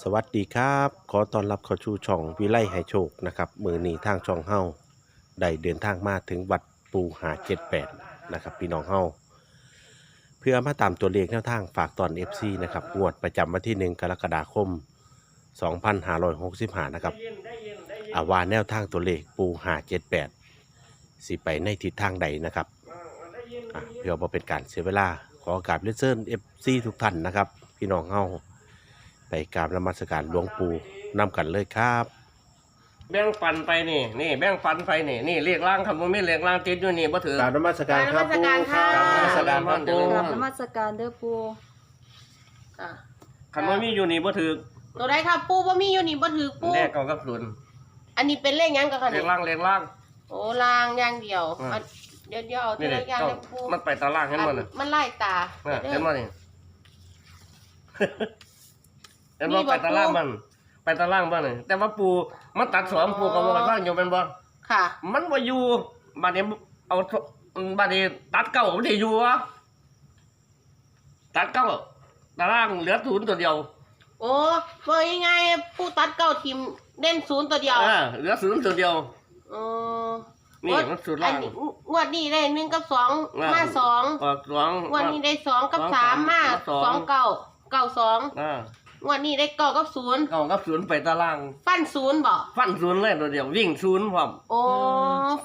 สวัสดีครับ ขอต้อนรับเข้าชูช่องวิไลให้โชคนะครับ มือนีทางช่องเฮาได้เดินทางมาถึงวัดปูหาเจ็ดแปดนะครับพี่น้องเฮาเพื่อมาตามตัวเลขแนวทางฝากตอน FC นะครับงวดประจำวันที่1กรกฎาคม 2565นะครับอาวาแนวทางตัวเลขปูหาเจ็ดแปดสิไปในทิศทางใดนะครับอะเพื่อบ่เป็นการเสียเวลาขอกราบเลเซอร์ FC ทุกท่านนะครับ พี่น้องเฮา ไปกราบนมัสการหลวงปู่นำกันเลยครับ แบ่งปันไปนี่นี่แบ่งปันไปนี่นี่เรียกร่างคำว่าไม่เรียกร่างติดอยู่นี่บ่ถือกราบนมัสการครับกราบนมัสการค่ะกราบนมัสการครับเดี๋ยวปู่ กราบนมัสการเด้อปูค่ะคำว่ามีอยู่นี่บ่ถือตัวใดค่ะปูบ่มีอยู่นี่บ่ถือปูแรกเก่ากับศูนย์อันนี้เป็นเลขหยังกันค่ะเรียนี่กร่างเรียกร่าง โอ้ลางอย่างเดียวอืมเอาเดี๋ยวเดี๋ยวเอาทีนี่ละเด็กอย่างเจ้าเด้อปูมันไปตารางเห็นบ่น่ะมันไล่ตาน่ะเด้อเห็นบ่นี่ เห็นบ่ไปตารางมันไปตารางบ่นี่แต่ว่าปูมันตัดสองปูก็บ่ว่างอยู่เป็นบ่ค่ะ มันบ่อยู่บัดนี้เอาบัดนี้ตัดเก้าบ่ได้อยู่วะตัดเก้าตารางเหลือศูนย์ตัวเดียว โอ้ว่ายังไงปูตัดเก้าทีมเด่นศูนย์ตัวเดียวอ่าเหลือศูนย์ตัวเดียวอ๋อนี่มันสุดล่างอันนี้งวดนี้ได้หนึ่งกับสองอ่ามมาสองออกสองงวดนี้ได้สองกับสองสามมาสองสองเก้าเก้าสองอ่า งวดนี้ได้เก้ากับศูนย์เก้ากับศูนย์ไปตาราง ฟันศูนย์บ่ฟันศูนย์เลยตัวเดียววิ่งศูนย์พร้อมโอ้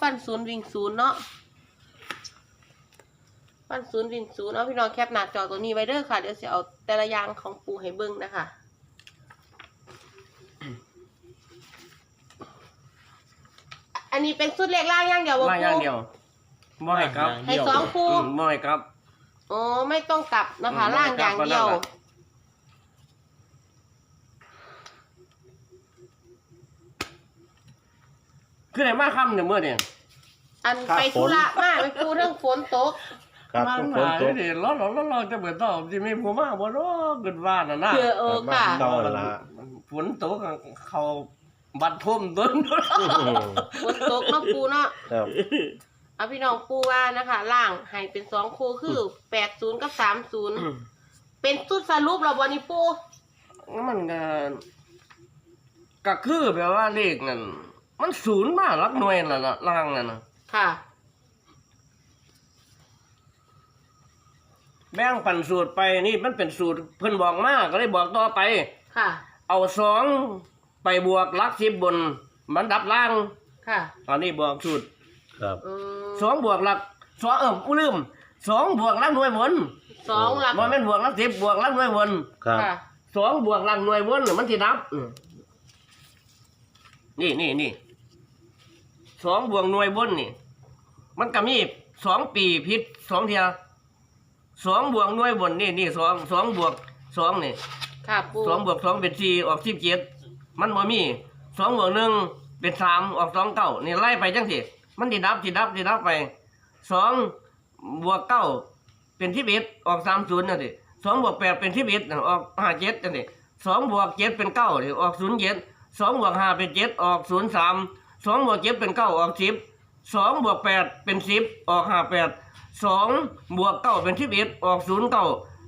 ฟันศูนย์วิ่งศูนย์เนาะฟันศูนย์วิ่งศูนย์เอาพี่น้องแคปหน้าจอตัวนี้ไว้เด้อค่ะ เดี๋ยวจะเอาแต่ละอย่างของปูให้เบิ่งนะคะอันนี้เป็นสุดเล็กล่างอย่างเดียวบ่ล่างอย่างเดียวบ่ให้ครับให้สองคู่อืมบ่ให้ครับ โอ้ไม่ต้องกลับนะคะ อืมล่างอย่างเดียว ไม่ต้องกลับ คือไหนมาค่ำเนี่ยเมื่อเนี่ยอันครับ ไปธุระมากไปปูเรื่องฝนตกครับมาทุกหคนลายตัวเดี๋ยวร้อนร้อนร้อนร้อนจะเปิดต่อที่มีผู้มาบ่เนาะเกิดว่าน่ะนะเคือเออค่ะ ต่อละฝนตกเขาบัดทุ่มต้น ฝนตกเนาะปูเนาะครับเอาพี่น้องปูว่านะคะล่างให้เป็นสองคู่คือแปดศูนย์กับสามศูนย์เป็นสุดสรุปเราบอนี่ปูมันก็ก็คือแบบว่าเลขนั่น มันศูนย์มาหลักหน่วยนั่นน่ะล่างนั่นน่ะค่ะ แบ่งปันสูตรไปนี่มันเป็นสูตรเพิ่นบอกมาก็เลยบอกต่อไป ค่ะ เอาสองไปบวกหลักสิบบน มันดับล่าง ค่ะ ตอนนี้บอกสูตรครับ อืมสองบวกหลักสองเออกูลืมสองบวกหลักหน่วยบนสองหลักบ่แม่นบวกหลักสิบบวกหลักหน่วยบนครับ ค่ะ สองบวกหลักหน่วยบนน่ะมันสิดับอืมนี่นี่นี่ สองบวกหน่วยบนนี่ มันก็มีสองปีพิษสองเทียสองบวกหน่วยบนนี่นี่สองสองบวกสองนี่ค่ะปูสองบวกสองเป็นสี่ออกสิบเจ็ดมันบ่มีสองบวกหนึ่งเป็นสามออกสองเก้านี่ไล่ไปจังสิมันติดับติดับติดับไปสองบวกเก้าเป็นสิบเอ็ดออกสามศูนย์นั่นสิสองบวกแปดเป็นสิบเอ็ดออกห้าเจ็ดนั่นสิสองบวกเจ็ดเป็นเก้านี่ออกศูนย์เจ็ดสองบวกห้าเป็นเจ็ดออกศูนย์สาม สองบวกเจ็ดเป็นเก้าออกสิบสองบวกแปดเป็นสิบออกห้าแปดสองบวกเก้าเป็นสิบเอ็ดออกศูนย์เก้า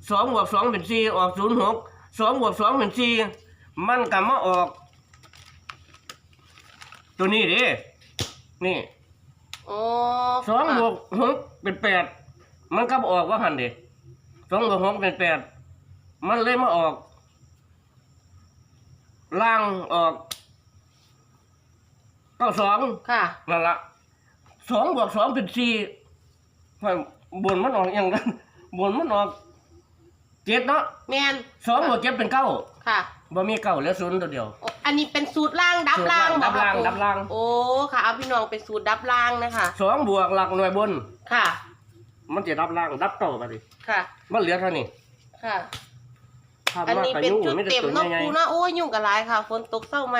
สองบวกสองเป็นสี่ออกศูนย์หกสองบวกสองเป็นสี่มันก็มาออก ตัวนี้ดินี่โอ้สองบวกหกเป็นแปดมันก็ออกว่าหันดิสองบวกหกเป็นแปดมันเลยมาออกล่างออกเก้าสองค่ะ นั่นละสองบวกสองเป็นสี่ค่อยบนมันออกอย่างนั้นบนมันออกเจ็ดเนาะแมนสองบวกเจ็ดเป็นเก้าค่ะ บ่มีเก้าเหลือศูนย์ตัวเดียว โอ้อันนี้เป็นสูตรล่างดับล่างสูตรล่างบอกค่ะดับล่างปูดับล่าง โอ้ค่ะ เอาพี่น้องเป็นสูตรดับล่างนะคะ สองบวกหลักหน่วยบน ค่ะ มันจะดับล่างดับต่อไปดิค่ะ มันเหลือเท่านี้ค่ะ ถ้าอันว่านี้ไปเป็นยุ่งจุดไม่ได้เต็มตัวเนาะใหญ่ปูเนาะโอ้ยยุ่งกับหลายค่ะฝนตกเศร้าไหม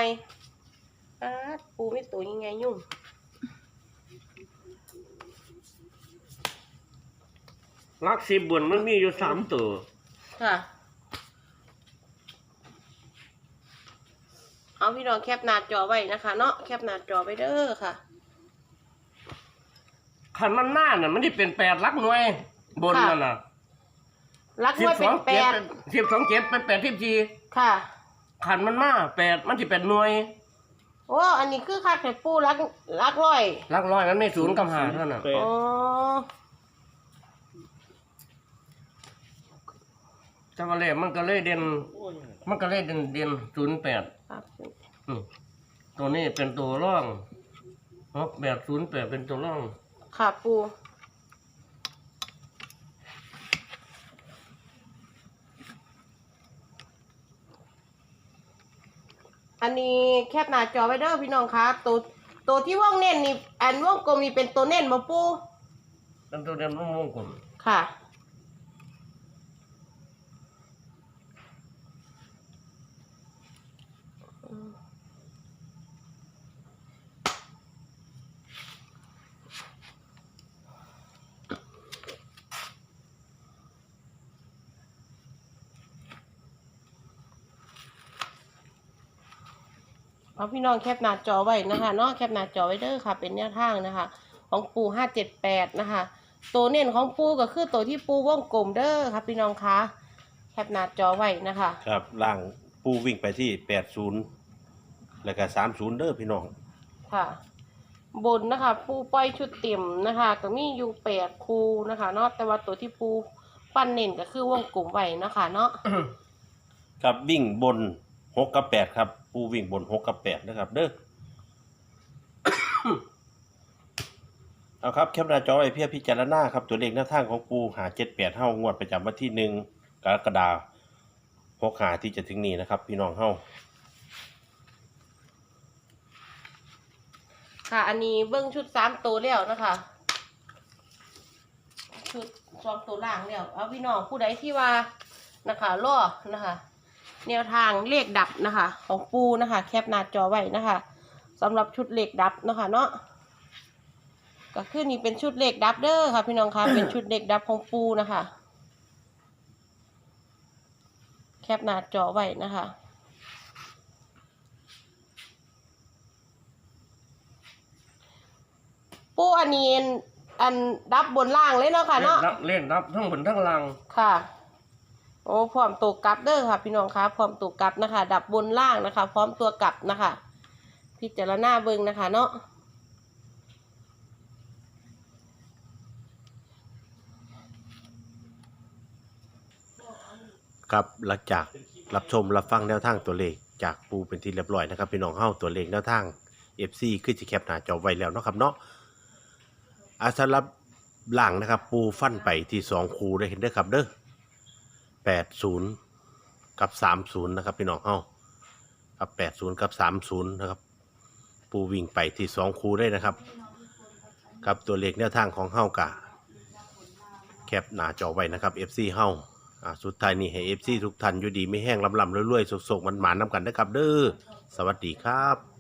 อาดปูไม่ตัวยังไงยุ่งๆหลักสิบบนมันมีอยู่สามตัวค่ะเอาพี่น้องแคปหน้าจอไว้นะคะ เนาะแคปหน้าจอไว้เด้อค่ะขันมันหน้าน่ะ มันที่เป็นแปดหลักหน่วย บนค่ะนั่นน่ะรักสิไว้บสเป็อนงแปเจ็ดดสิบสองเจ็ดเป็นแปดสิบสี่ค่ะ ขันมันมาแปดมันสิเป็นหน่วย โอ้อันนี้คือคักให้ปูรักรักร้อยหลักร้อยมันไม่ศูนย์กับหาเท่านั้นแปด อ๋อจังว่าเลขมันก็เลยเด่นมันก็เลยเด่นเด่นศูนย์แปดครับอืมตัวนี้เป็นตัวร่องหกแปดศูนย์แปดเป็นตัวร่อง ค่ะปู อันนี้แคปหน้าจอไว้เด้อพี่น้องคะตัวตัวที่ว่องเน้นนี่อันว่องกลมนี่เป็นตัวเน้นมาปูเป็นตัวเด่นวงกลมค่ะ เอาพี่น้องแคปหน้าจอไว้นะคะเนาะแคปหน้าจอไว้เด้อค่ะ เป็นแนวทางนะคะ ของปูห้าเจ็ดแปดนะคะ ตัวเน้นของปูก็คือตัวที่ปูว่องกลมเด้อครับพี่น้องคะแคปหน้าจอไว้นะคะครับล่างปูวิ่งไปที่แปดศูนย์แล้วก็สามศูนย์เด้อพี่น้องค่ะ บนนะคะ ปูปล่อยชุดเต็มนะคะ ก็มีอยู่แปดคูนะคะเนาะแต่ว่าตัวที่ปูปั้นเน้นก็คือวงกลมไว้นะคะ เนาะครับวิ่งบนหกกับแปดครับ ปูวิ่งบนหกกับแปดนะครับ เด้อ เอาครับแคปหน้าจอไว้เพียพิจารณาครับ ตัวเลขหน้าทางของปูหาเจ็ดแปดเฮ้างวดประจำวันที่หนึ่งกรกฎาหกหาที่จะถึงนี้นะครับ พี่น้องเฮ้าค่ะ อันนี้เบิ้งชุดสามตัวแล้วนะคะ ชุดสองตัวล่างแล้วเอาพี่น้องผู้ใดที่ว่านะคะล่อนะคะ แนวทางเลขดับนะคะ ของปูนะคะ แคปหน้าจอไว้นะคะสำหรับชุดเลขดับนะคะ เนาะก็คือนี่เป็นชุดเลขดับเด้อค่ะ พี่น้องคะเป็นชุดเลขดับของปูนะคะ แคปหน้าจอไว้นะคะปูอันนี้อันดับบนล่างเลยเนาะค่ะเนาะเล่นรับเล่นรับทั้งบนทั้งล่างค่ะ โอ้พร้อมตัวกลับเด้อค่ะ พี่น้องคะพร้อมตัวกลับนะคะ ดับบนล่างนะคะ พร้อมตัวกลับนะคะ พิจารณาเบิ่งนะคะ เนาะครับหลังจากรับชมรับฟังแนวทางตัวเลขจากปูเป็นที่เรียบร้อยนะครับพี่น้องเฮ้าตัวเลขแนวทาง FC ขึ้นจะแคปหน้าจอไว้แล้วเนาะครับเนาะอาสำหรับหลังนะครับปูฟันไปที่สองคูได้เห็นเด้ครับเด้อ แปดศูนย์กับสามศูนย์นะครับพี่น้องเฮ้ากับแปดศูนย์กับสามศูนย์นะครับ ปูวิ่งไปที่สองคูได้นะครับ กับตัวเลขแนวทางของเฮ้ากะแคปหน้าจอไว้นะครับ FC เฮ้าอ่าสุดท้ายนี้ให้ FC ทุกท่านอยู่ดีไม่แห้งลำลำรวยๆสกๆมันหมานๆนำกันนะครับเด้อสวัสดีครับ